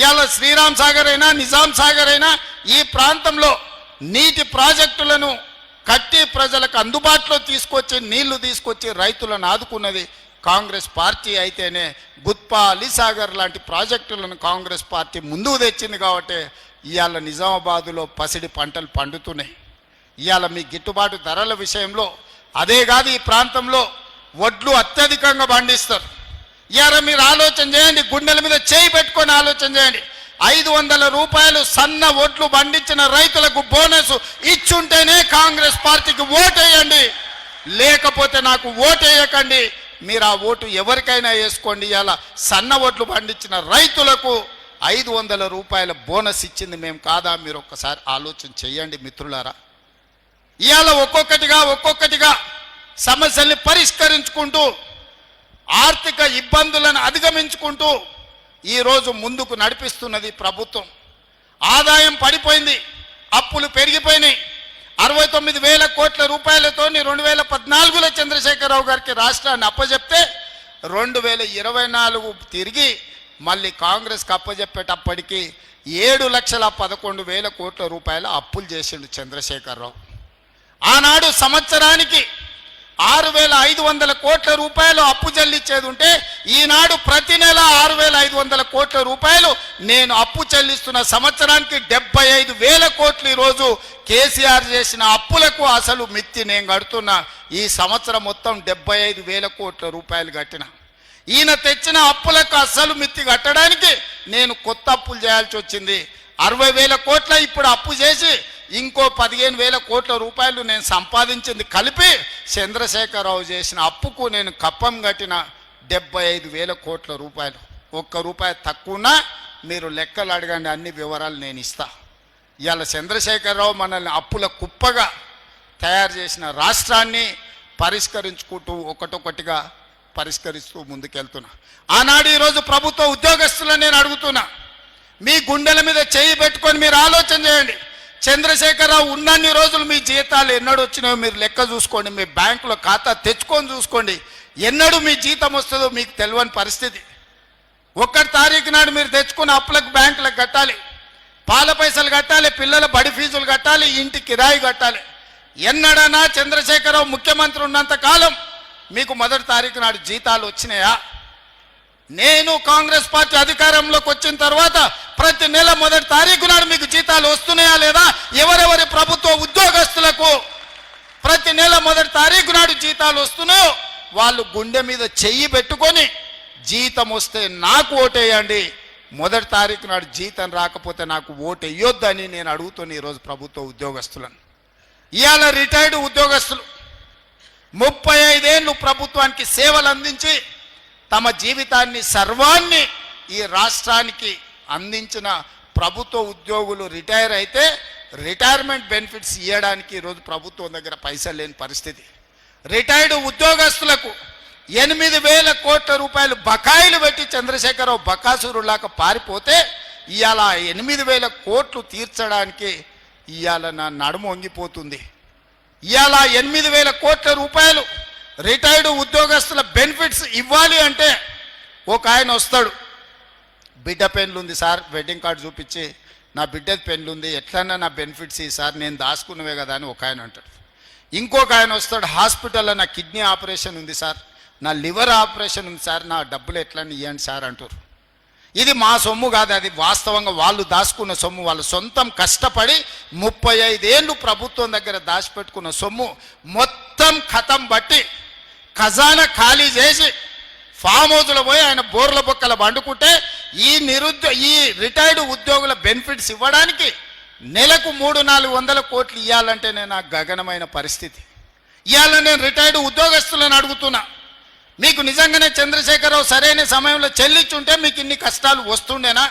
ఇవాళ శ్రీరామ్ సాగర్ అయినా నిజాం సాగర్ అయినా ఈ ప్రాంతంలో నీటి ప్రాజెక్టులను కట్టి ప్రజలకు అందుబాటులో తీసుకొచ్చి నీళ్ళు తీసుకొచ్చి రైతులను ఆదుకున్నది కాంగ్రెస్ పార్టీ అయితేనే గుత్పా అలీసాగర్ లాంటి ప్రాజెక్టులను కాంగ్రెస్ పార్టీ ముందుకు తెచ్చింది కాబట్టి ఇవాళ నిజామాబాదులో పసిడి పంటలు పండుతున్నాయి. ఇవాళ మీ గిట్టుబాటు ధరల విషయంలో అదే కాదు ఈ ప్రాంతంలో వడ్లు అత్యధికంగా పండిస్తారు. ఇవాళ మీరు ఆలోచన చేయండి గుండెల మీద చేయి పెట్టుకొని ఆలోచన చేయండి. ఐదు వందల రూపాయలు సన్న ఓట్లు పండించిన రైతులకు బోనస్ ఇచ్చుంటేనే కాంగ్రెస్ పార్టీకి ఓటేయండి. లేకపోతే నాకు ఓటేయకండి. మీరు ఆ ఓటు ఎవరికైనా వేసుకోండి. ఇలా సన్న ఓట్లు పండించిన రైతులకు ఐదు వందల రూపాయల బోనస్ ఇచ్చింది మేము కాదా? మీరు ఒక్కసారి ఆలోచన చేయండి మిత్రులారా. ఇవాళ ఒక్కొక్కటిగా ఒక్కొక్కటిగా సమస్యల్ని పరిష్కరించుకుంటూ ఆర్థిక ఇబ్బందులను అధిగమించుకుంటూ ఈరోజు ముందుకు నడిపిస్తున్నది ప్రభుత్వం. ఆదాయం పడిపోయింది అప్పులు పెరిగిపోయినాయి. అరవై తొమ్మిది వేల కోట్ల రూపాయలతో రెండు వేల పద్నాలుగులో చంద్రశేఖరరావు గారికి రాష్ట్రాన్ని అప్పజెప్తే రెండు వేల ఇరవై నాలుగు తిరిగి మళ్ళీ కాంగ్రెస్కి అప్పజెప్పేటప్పటికీ ఏడు లక్షల పదకొండు వేల కోట్ల రూపాయల అప్పులు చేసిండు చంద్రశేఖరరావు. ఆనాడు సంవత్సరానికి ఆరు వేల ఐదు వందల కోట్ల రూపాయలు అప్పు చెల్లించేది ఉంటే ఈనాడు ప్రతి నెల ఆరు వేల ఐదు వందల కోట్ల రూపాయలు నేను అప్పు చెల్లిస్తున్న సంవత్సరానికి డెబ్బై ఐదు వేల కోట్లు ఈరోజు కేసీఆర్ చేసిన అప్పులకు అసలు మిత్తి నేను కడుతున్నా. ఈ సంవత్సరం మొత్తం డెబ్బై ఐదు వేల కోట్ల రూపాయలు కట్టిన. ఈయన తెచ్చిన అప్పులకు అస్సలు మిత్తి కట్టడానికి నేను కొత్త అప్పులు చేయాల్సి వచ్చింది. అరవై వేల కోట్ల ఇప్పుడు అప్పు చేసి ఇంకో పదిహేను వేల కోట్ల రూపాయలు నేను సంపాదించింది కలిపి చంద్రశేఖరరావు చేసిన అప్పుకు నేను కప్పం కట్టిన డెబ్బై ఐదు వేల కోట్ల రూపాయలు. ఒక్క రూపాయి తక్కువనా మీరు లెక్కలు అడగండి అన్ని వివరాలు నేను ఇస్తా. ఇవాళ చంద్రశేఖరరావు మనల్ని అప్పుల కుప్పగా తయారు చేసిన రాష్ట్రాన్ని పరిష్కరించుకుంటూ ఒకటొకటిగా పరిష్కరిస్తూ ముందుకెళ్తున్నా. ఆనాడు ఈరోజు ప్రభుత్వ ఉద్యోగస్తులను నేను అడుగుతున్నా. మీ గుండెల మీద చేయి పెట్టుకొని మీరు ఆలోచన చేయండి. చంద్రశేఖరరావు ఉన్నన్ని రోజులు మీ జీతాలు ఎన్నడు వచ్చినాయో మీరు లెక్క చూసుకోండి. మీ బ్యాంకులో ఖాతా తెచ్చుకొని చూసుకోండి. ఎన్నడూ మీ జీతం వస్తుందో మీకు తెలియని పరిస్థితి. ఒక్కటి తారీఖు నాడు మీరు తెచ్చుకున్న అప్పులకు బ్యాంకులకు కట్టాలి. పాల పైసలు కట్టాలి పిల్లల బడి ఫీజులు కట్టాలి ఇంటి కిరాయి కట్టాలి. ఎన్నడనా చంద్రశేఖరరావు ముఖ్యమంత్రి ఉన్నంత కాలం మీకు మొదటి తారీఖు నాడు జీతాలు వచ్చినాయా? నేను కాంగ్రెస్ పార్టీ అధికారంలోకి వచ్చిన తర్వాత ప్రతి నెల మొదటి తారీఖు నాడు మీకు జీతాలు వస్తున్నాయా లేదా? ఎవరెవరి ప్రభుత్వ ఉద్యోగస్తులకు ప్రతి నెల మొదటి తారీఖు నాడు జీతాలు వస్తున్నాయో వాళ్ళు గుండె మీద చెయ్యి పెట్టుకొని జీతం వస్తే నాకు ఓటేయండి. మొదటి తారీఖు నాడు జీతం రాకపోతే నాకు ఓటు వేయొద్దని నేను అడుగుతున్నా ఈరోజు ప్రభుత్వ ఉద్యోగస్తులను. ఇవాళ రిటైర్డ్ ఉద్యోగస్తులు ముప్పై ఐదేళ్ళు ప్రభుత్వానికి సేవలు అందించి తమ జీవితాన్ని సర్వాన్ని ఈ రాష్ట్రానికి అందించిన ప్రభుత్వ ఉద్యోగులు రిటైర్ అయితే రిటైర్మెంట్ బెనిఫిట్స్ ఇవ్వడానికి ఈరోజు ప్రభుత్వం దగ్గర పైసలు లేని పరిస్థితి. రిటైర్డ్ ఉద్యోగస్తులకు ఎనిమిది వేల కోట్ల రూపాయలు బకాయిలు పెట్టి చంద్రశేఖరరావు బకాసురులాగా పారిపోతే ఇవాళ ఎనిమిది వేల కోట్లు తీర్చడానికి ఇవాళ నా నడుము వంగిపోతుంది. ఇవాళ ఎనిమిది వేల కోట్ల రూపాయలు రిటైర్డ్ ఉద్యోగస్తుల బెనిఫిట్స్ ఇవ్వాలి అంటే ఒక ఆయన వస్తాడు. బిడ్డ పెన్లు ఉంది సార్ వెడ్డింగ్ కార్డు చూపించి నా బిడ్డది పెన్లు ఉంది ఎట్లన్నా నా బెనిఫిట్స్ ఈ సార్ నేను దాచుకున్నవే కదా అని ఒక ఆయన అంటాడు. ఇంకొక ఆయన వస్తాడు హాస్పిటల్లో నా కిడ్నీ ఆపరేషన్ ఉంది సార్ నా లివర్ ఆపరేషన్ ఉంది సార్ నా డబ్బులు ఎట్లన్నా ఇవ్వండి సార్ అంటారు. ఇది మా సొమ్ము కాదు అది వాస్తవంగా వాళ్ళు దాచుకున్న సొమ్ము వాళ్ళ సొంతం కష్టపడి ముప్పై ఐదేళ్ళు ప్రభుత్వం దగ్గర దాచిపెట్టుకున్న సొమ్ము మొత్తం కథం బట్టి ఖజానా ఖాళీ చేసి ఫామ్ హౌస్లో పోయి ఆయన బోర్ల బొక్కల వండుకుంటే ఈ నిరుద్యో ఈ రిటైర్డ్ ఉద్యోగుల బెనిఫిట్స్ ఇవ్వడానికి నెలకు మూడు నాలుగు వందల కోట్లు ఇవ్వాలంటేనే నాకు గగనమైన పరిస్థితి. ఇవాళ నేను రిటైర్డ్ ఉద్యోగస్తులను అడుగుతున్నా. మీకు నిజంగానే చంద్రశేఖరరావు సరైన సమయంలో చెల్లించుంటే మీకు ఇన్ని కష్టాలు వస్తుండేనా?